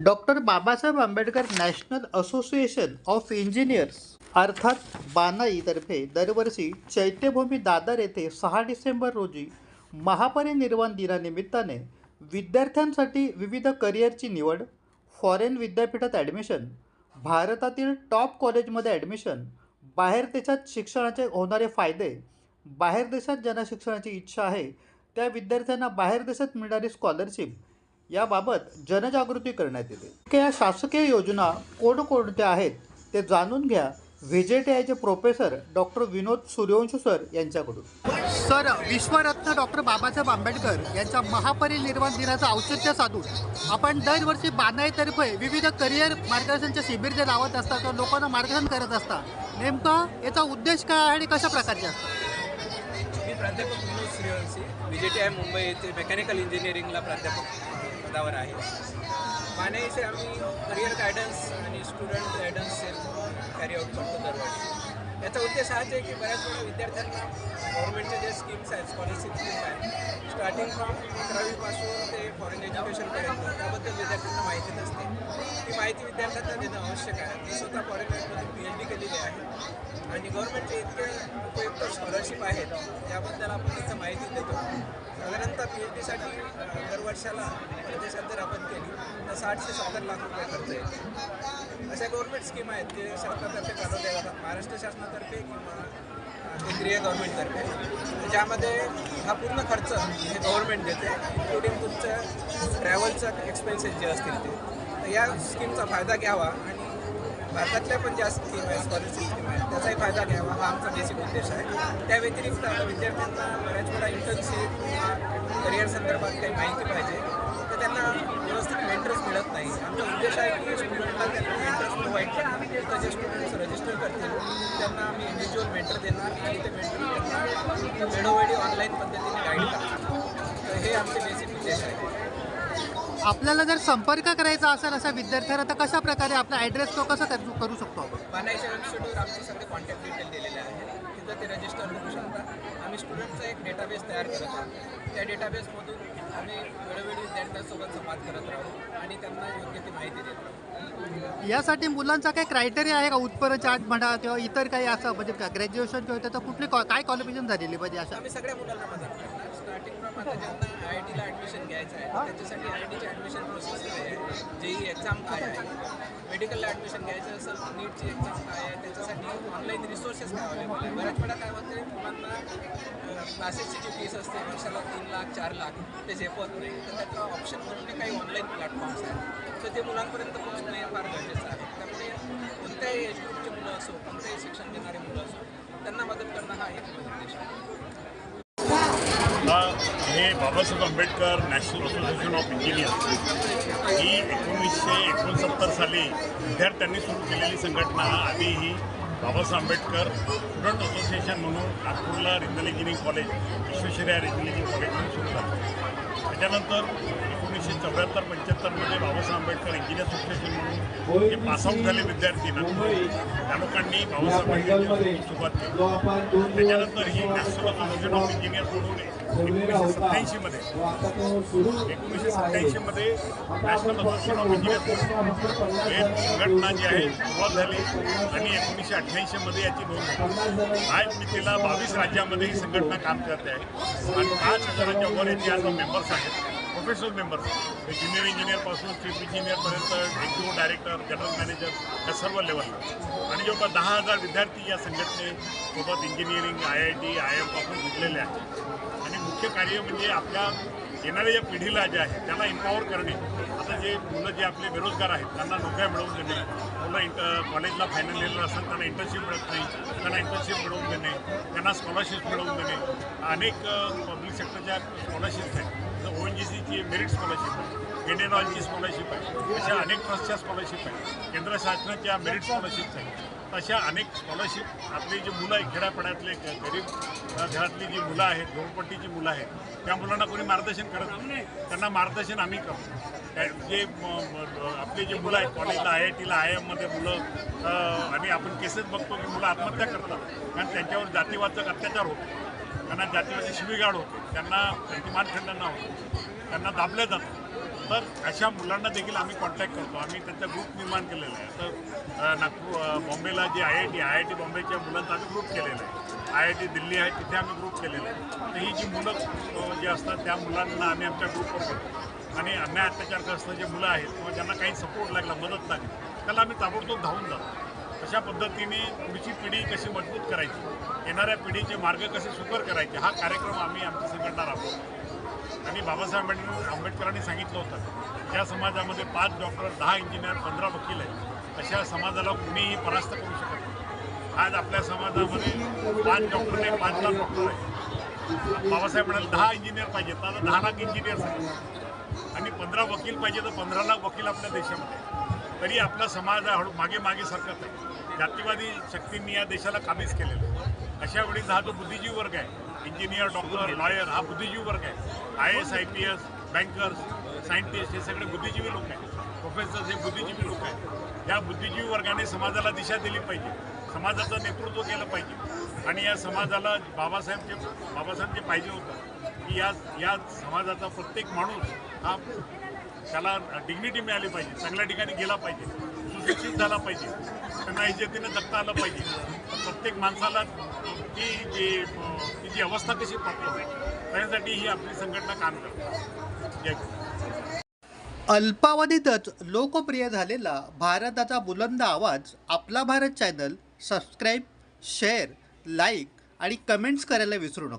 Doctor Babasaheb Ambedkar national association of engineers अर्थात बानाईतर्फे दरवर्षी चैत्यभूमी दादर येथे सहा डिसेंबर रोजी महापरिनिर्वाण दिनानिमित्ताने विद्यार्थ्यांसाठी विविध करिअरची निवड फॉरेन विद्यापीठात ॲडमिशन भारतातील टॉप कॉलेजमध्ये ॲडमिशन बाहेर देशात शिक्षणाचे होणारे फायदे बाहेर देशात ज्यांना शिक्षणाची इच्छा आहे त्या विद्यार्थ्यांना बाहेर देशात मिळणारी स्कॉलरशिप याबाबत जनजागृती करण्यात येते. या शासकीय योजना कोणकोणत्या आहेत ते जाणून घ्या व्ही आयचे professor doctor Vinod Suryavanshi sir यांच्याकडून. सर विश्वरत्न डॉक्टर बाबासाहेब आंबेडकर यांच्या महापरिनिर्वाण दिनाचं औचित्य साधून आपण दरवर्षी बानाईतर्फे विविध करिअर मार्गदर्शनचे शिबिर जे लावत असतात किंवा लोकांना मार्गदर्शन करत असतात. नेमकं याचा उद्देश काय आहे आणि कशा प्रकारचे असतात? मी प्राध्यापक विनोद Suryavanshi B J T I Mumbai येथे मेकॅनिकल इंजिनिअरिंगला प्राध्यापक. पदावर आहे. माने इथे आम्ही करिअर गायडन्स आणि स्टुडंट गायडन्स कॅरी आउट करतो दरवर्षी. याचा उद्देश हाच आहे की बऱ्याच वेळा विद्यार्थ्यांना गव्हर्नमेंटच्या जे स्कीम्स आहेत स्कॉलरशिप स्कीम्स आहेत स्टार्टिंग फ्रॉम अकरावीपासून ते फॉरेन एज्युकेशनपर्यंत त्याबद्दल विद्यार्थ्यांना माहिती नसते. ती माहिती विद्यार्थ्यांना देणं आवश्यक आहे. मी स्वतः फॉरेन मध्ये पी एच डी केलेली आहे. आणि गव्हर्नमेंटचे इतके उपयुक्त स्कॉलरशिप आहेत त्याबद्दल आपण इथं माहिती देतो. साधारणतः पी एच डीसाठी दरवर्षाला परदेशात जर आपण केली तर साठ ते सत्तर लाख रुपये खर्च येतो अशा गव्हर्नमेंट स्कीम आहेत ते शासनातर्फे चालवल्या जातात. महाराष्ट्र शासनातर्फे किंवा केंद्रीय गव्हर्नमेंटतर्फे ज्यामध्ये हा पूर्ण खर्च हे गव्हर्नमेंट देते इन्क्लुडिंग तुमचं ट्रॅव्हलचं एक्सपेन्सेस जे असतील ते. या स्कीमचा फायदा घ्यावा आणि भारतातल्या पण ज्या स्कीम आहेत स्कॉलरशिप स्कीम आहेत त्याचाही फायदा घ्यावा हा आमचा बेसिक उद्देश आहे. त्या व्यतिरिक्त आता विद्यार्थ्यांना बऱ्याच वेळा इंटर्नशिप किंवा करिअर संदर्भात काही माहिती पाहिजे तर त्यांना व्यवस्थित मेंटर्स मिळत नाही. आमचा उद्देश आहे की स्टुडंटला त्यांना मेंटर्स प्रोव्हाइड करणं तर जे स्टुडंट्स रजिस्टर करतील त्यांना आम्ही इंडिव्हिज्युअल मेंटर देणार आणि ते मेंटर त्यांना वेळोवेळी ऑनलाईन पद्धतीने गाईड करणार तर हे आमचे बेसिक उद्देश आहे आपल्याला जर संपर्क करायचा असेल अशा विद्यार्थ्यांना तर कशा प्रकारे आपला ॲड्रेस तो कसा करू करू शकतो आपण? बानाईच्या वेबसाईटवर आमचे सगळे कॉन्टॅक्ट डिटेल दिलेले आहेत. तिथं ते रजिस्टर करू शकता आम्ही स्टुडंटचा एक डेटाबेस तयार करत आहोत. त्या डेटाबेसमधून आम्ही वेळोवेळी विद्यार्थ्यांसोबत संवाद करत राहू आणि त्यांना योग्य ती माहिती देत राहू. यासाठी मुलांचा काही क्रायटेरिया आहे का? उत्पन्न चार्ट म्हणा किंवा इतर काही असं म्हणजे ग्रॅज्युएशन किंवा त्याचं कुठली कॉ- काय क्वालिफिकेशन झालेली पाहिजे अशा? आम्ही सगळ्या मुलांना मदत फ्रॉम आता ज्यांना आय आय टीला ॲडमिशन घ्यायचं आहे त्याच्यासाठी आय आय टीची ॲडमिशन प्रोसेस काय आहे. जेई एक्झाम काय आहे मेडिकलला ॲडमिशन घ्यायचं असेल तर नीटची एक्झाम काय आहे त्याच्यासाठी ऑनलाईन रिसोर्सेस काय अवेलेबल आहे? बऱ्याच वेळा काय होतं मुलांना क्लासेसची जी फीस असते वर्षाला तीन लाख चार लाख ते झेपत नाही तर त्याचा ऑप्शन म्हणून काही ऑनलाईन प्लॅटफॉर्म्स आहेत. तर ते मुलांपर्यंत पोहोचणं हे फार गरजेचं आहे. त्यामुळे कोणत्याही एज ग्रुपचे मुलं असो कोणत्याही शिक्षण देणारे मुलं असो त्यांना मदत करणं हा एक उद्देश आहे हा हे Babasaheb Ambedkar national association of engineers ही एकोणीसशे एकोणसत्तर साली विद्यार्थ्यांनी सुरू केलेली संघटना आधी ही बाबासाहेब आंबेडकर स्टुडंट असोसिएशन म्हणून नागपूरला regional engineering college Vishweshwari regional engineering college म्हणून सुरू झालं. त्याच्यानंतर एकोणीसशे चौऱ्याहत्तर पंच्याहत्तरमध्ये बाबासाहेब आंबेडकर इंजिनियर असोसिएशन म्हणून जे पासआउट झाले विद्यार्थी नागपूर त्या लोकांनी बाबासाहेब आंबेडकर सुरुवात केली. त्याच्यानंतर ही नॅशनल असोसिएशन ऑफ इंजिनियर्स म्हणून एकोणीसशे सत्याऐंशीमध्ये एकोणीसशे सत्याऐंशीमध्ये नॅशनल असोसिएशन ऑफ इंजिनियर्स संघटना जी आहे सुरुवात झाली आणि एकोणीसशे अठ्ठ्याऐंशीमध्ये याची नोंद आज मी तिला बावीस राज्यामध्ये ही संघटना काम करते आहे. आणि पाच हजाराच्या वर याचे आज मेंबर्स आहेत. प्रोफेशनल मेंबर्स ज्युनियर इंजिनियरपासून चीफ इंजिनियरपर्यंत एक्झिक्युटिव्ह डायरेक्टर जनरल मॅनेजर या सर्व लेवलला आणि जवळपास दहा हजार विद्यार्थी या संघटनेसोबत engineering I I T I एमपासून जुळलेले आहेत. मुख्य कार्य म्हणजे आपल्या येणाऱ्या या पिढीला जे आहे त्यांना इम्पॉवर करणे. आता जे मुलं जे आपले बेरोजगार आहेत त्यांना नोकऱ्या मिळवून देणे. मुलं इंट कॉलेजला फायनल इयरला असतात त्यांना इंटर्नशिप मिळत नाही. त्यांना इंटर्नशिप मिळवून देणे. त्यांना स्कॉलरशिप मिळवून देणे. अनेक पब्लिक सेक्टरच्या स्कॉलरशिप्स आहेत. तर ओ एन जी सीची मेरिट स्कॉलरशिप आहे. इंडियन ऑइलची स्कॉलरशिप आहे. अशा अनेक ट्रस्टच्या स्कॉलरशिप आहेत. केंद्र शासनाच्या मेरिट स्कॉलरशिप्स आहेत. तशा अनेक स्कॉलरशिप आपली जी मुलं आहे खेड्यापाड्यातले गरीब घरातली जी मुलं आहेत झोपडपट्टीची मुलं आहेत त्या मुलांना कोणी मार्गदर्शन करत नाही. त्यांना मार्गदर्शन आम्ही करतो. जे आपले जे मुलं आहेत कॉलेजला आय आय टीला आय एममध्ये मुलं आणि आपण केसेस बघतो की मुलं आत्महत्या करतात. कारण त्यांच्यावर जातीवाचक अत्याचार होतो. त्यांना जातीवाची शिवीगाळ होते. त्यांना त्यांची खंडना होतो. त्यांना दाबलं जातं. तर अशा मुलांना देखील आम्ही कॉन्टॅक्ट करतो. आम्ही त्यांचा ग्रुप निर्माण केलेला आहे. तर नागपूर बॉम्बेला जे I I T I I T बॉम्बेच्या मुलांचा आम्ही ग्रुप केलेला आहे. आय आय टी दिल्ली आहे तिथे आम्ही ग्रुप केलेला आहे. तर ही जी मुलं जी असतात त्या मुलांना आम्ही आमच्या ग्रुपवर घेतो आणि अन्याय अत्याचारग्रस्त जे मुलं आहेत किंवा ज्यांना काही सपोर्ट लागला मदत लागली त्याला आम्ही ताबडतोब धावून जातो. अशा पद्धतीने पुढची पिढी कशी मजबूत करायची येणाऱ्या पिढीचे मार्ग कसे सुकर करायचे हा कार्यक्रम आम्ही आमची संघटना राबवतो. आणि बाबासाहेब आंबेडकर आंबेडकरांनी सांगितलं होतं ज्या समाजामध्ये पाच डॉक्टर दहा इंजिनियर पंधरा वकील आहेत. अशा समाजाला कुणीही परास्त करू शकत नाही. आज आपल्या समाजामध्ये पाच डॉक्टर नाही पाच लाख डॉक्टर आहेत. बाबासाहेब म्हणाले दहा इंजिनियर पाहिजेत तर आता दहा लाख इंजिनियर्स आहेत. आणि पंधरा वकील पाहिजे तर पंधरा लाख वकील आपल्या देशामध्ये तरी आपला समाज हळू मागे मागे सरकत आहे. जातीवादी शक्तींनी या देशाला काबीज केलेलं अशा वेळी हा जो बुद्धिजीवी वर्ग आहे इंजिनियर डॉक्टर लॉयर हा बुद्धिजीवी वर्ग आहे. I S I P S bankers scientist हे सगळे बुद्धिजीवी लोक आहेत. प्रोफेसर्स हे बुद्धिजीवी लोक आहेत. या बुद्धिजीवी वर्गाने समाजाला दिशा दिली पाहिजे. समाजाचं नेतृत्व केलं पाहिजे. आणि या समाजाला बाबासाहेब जे बाबासाहेब जे पाहिजे होतं की या या समाजाचा प्रत्येक माणूस हा त्याला डिग्निटी मिळाली पाहिजे. चांगल्या ठिकाणी गेला पाहिजे. विकसित झाला पाहिजे. त्यांना इज्जतीनं जगता आलं पाहिजे. प्रत्येक माणसाला ती जी ती जी अवस्था कशी प्राप्त होईल त्यासाठी ही आपली संघटना काम करते. जय अल्पावधीतच लोकप्रिय झालेला भारताचा बुलंद आवाज आपला Bharat channel subscribe share like आणि कमेंट्स करायला विसरू नका.